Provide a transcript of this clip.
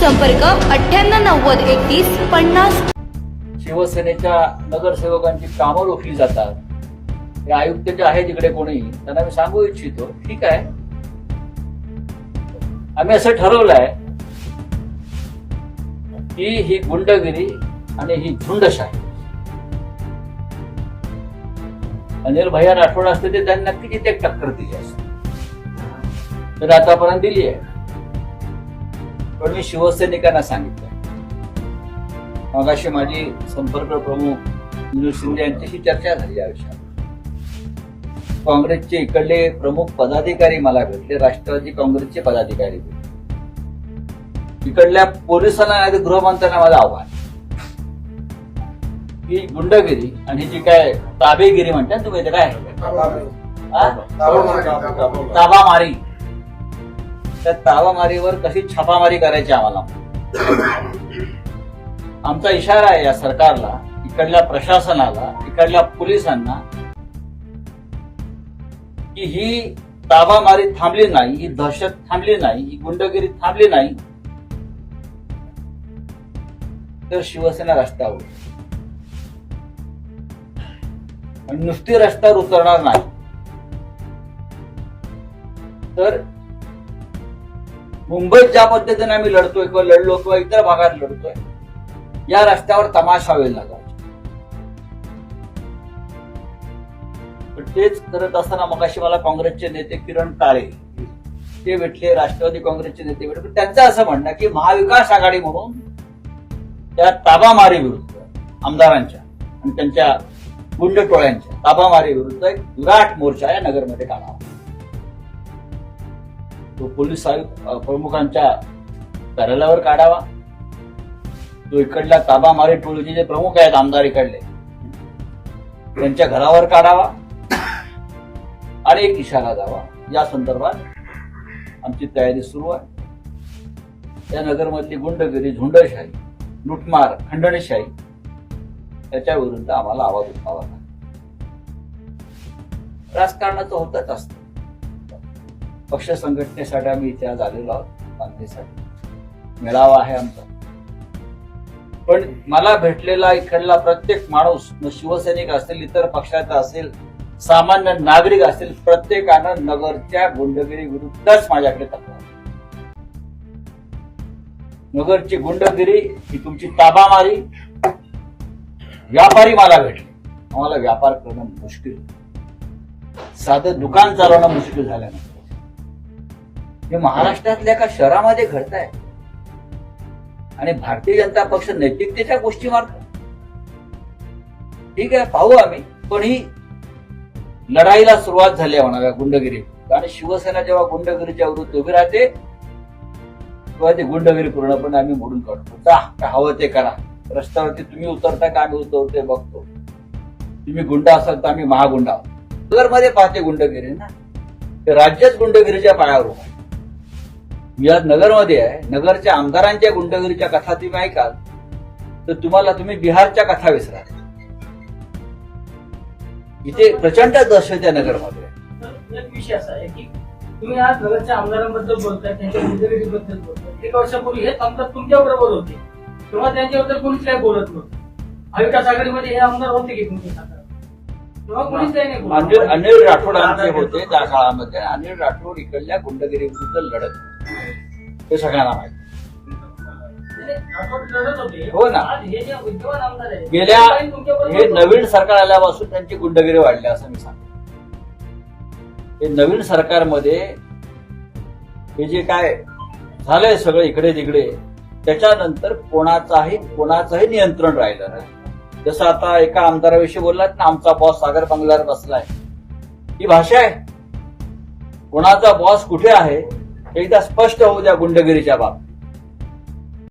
संपर्क अठ्ठ्याण्णव नव्वद एकतीस पन्नास. शिवसेनेच्या नगरसेवकांची कामं रोखली जातात. हे आयुक्त जे आहे तिकडे कोणी त्यांना मी सांगू इच्छितो. ठीक आहे? आम्ही असं ठरवलंय की ही गुंडगिरी आणि ही झुंडशाही. अनिल भैया राठोड असते ते त्यांनी नक्कीच इथे एक टक्कर दिली असते. तर आतापर्यंत दिली आहे. पण मी शिवसैनिकांना सांगितलं. मगाशी माझी संपर्क प्रमुख मनोज शिंदे यांच्याशी चर्चा झाली या विषयावर. काँग्रेसचे इकडले प्रमुख पदाधिकारी मला भेटले राष्ट्रवादी काँग्रेसचे पदाधिकारी भेटले. इकडल्या पोलिसांना आणि गृहमंत्र्यांना माझं आव्हान. ही गुंडगिरी आणि जी काय ताबेगिरी म्हणतात तुम्ही काय हा? ताबामारी त्या ताबामारीवर कशी छापामारी करायची आम्हाला? आमचा इशारा आहे या सरकारला इकडल्या प्रशासनाला इकडल्या पोलिसांना की ही ताबामारी थांबली नाही ही दहशत थांबली नाही ही गुंडगिरी थांबली नाही तर शिवसेना रस्त्यावर. नुसती रस्त्यावर उतरणार नाही. तर मुंबईत ज्या पद्धतीने आम्ही लढतोय किंवा लढलो किंवा इतर भागात लढतोय या रस्त्यावर तमाशा होईल ना पण तेच करत असताना मगाशी मला काँग्रेसचे नेते किरण काळे ते भेटले राष्ट्रवादी काँग्रेसचे नेते भेटले. पण त्यांचं असं म्हणणं की महाविकास आघाडी म्हणून त्या ताबामारी विरुद्ध आमदारांच्या आणि त्यांच्या गुंड टोळ्यांच्या ताबामारी विरुद्ध एक विराट मोर्चा या नगरमध्ये काढावा. तो पोलीस प्रमुखांच्या कार्यालयावर काढावा. तो इकडल्या ताबामारी टोळीचे जे प्रमुख आहेत आमदार इकडले त्यांच्या घरावर काढावा आणि एक इशारा द्यावा. या संदर्भात आमची तयारी सुरू आहे. या नगरमधली गुंडगिरी झुंडशाही लुटमार खंडणशाही त्याच्या विरुद्ध आम्हाला आवाज उठवावा लागेल. राजकारणाचं होतच असतं. पक्ष संघटनेसाठी आम्ही इथे आज आलेलो आहोत बांधणीसाठी मेळावा आहे आमचा. पण मला भेटलेला इकडला प्रत्येक माणूस मग शिवसैनिक असेल इतर पक्षाचा असेल सामान्य नागरिक असेल प्रत्येकानं नगरच्या गुंडगिरी विरुद्धच माझ्याकडे तक्रार. नगरची गुंडगिरी ही तुमची ताबामारी. व्यापारी मला भेटले. आम्हाला व्यापार करणं मुश्किल. साधं दुकान चालवणं मुश्किल झाल्यानंतर. हे महाराष्ट्रातल्या एका शहरामध्ये घडत आहे आणि भारतीय जनता पक्ष नैतिकतेच्या गोष्टी मारतो. ठीक आहे पाहू आम्ही. पण ही लढाईला सुरुवात झाली आहे म्हणाव्या गुंडगिरी. आणि शिवसेना जेव्हा गुंडगिरीच्या विरुद्ध उभी राहते तेव्हा ती गुंडगिरी पूर्णपणे आम्ही मोडून काढतो. जा हवं ते करा. रस्त्यावरती तुम्ही उतरता का आम्ही उतरते बघतो. तुम्ही गुंड असाल तर आम्ही महागुंडा नगरमध्ये पाहते गुंडगिरी ना. ते राज्यच गुंडगिरीच्या पायावर आज नगरमध्ये आहे. नगरच्या आमदारांच्या गुंडगिरीच्या कथा तुम्ही ऐकाल तर तुम्हाला तुम्ही बिहारच्या कथा विसरा इथे प्रचंड दहशत आहे नगरमध्ये. एक विषय असा आहे की तुम्ही आज नगरच्या आमदारांबद्दल बोलताय त्यांच्या गुंडगिरीबद्दल बोलताय. एक वर्षापूर्वी हे आमदार तुमच्या बरोबर होते तेव्हा त्यांच्याबद्दल कोणीच काही बोलत नव्हतं. महाविकास आघाडीमध्ये हे आमदार होते की तुमच्या तेव्हा कोणीच काही नाही. अनिल अनिल राठोडांचे होते त्या काळामध्ये. अनिल राठोड इकडल्या गुंडगिरी विरुद्ध लढत. होते. हे सगळ्यांना माहिती. हो ना. गेल्या हे नवीन सरकार आल्यापासून त्यांची गुंडगिरी वाढली असं मी सांगतो. हे नवीन सरकारमध्ये हे जे काय झालंय सगळं इकडे तिकडे त्याच्यानंतर कोणाचाही कोणाचंही नियंत्रण राहिलं नाही. जसं आता एका आमदाराविषयी बोललात ना आमचा बॉस सागर बंगल्यावर बसलाय. ही भाषा आहे. कोणाचा बॉस कुठे आहे? एकदा स्पष्ट होऊ द्या गुंडगिरीच्या बाबतीत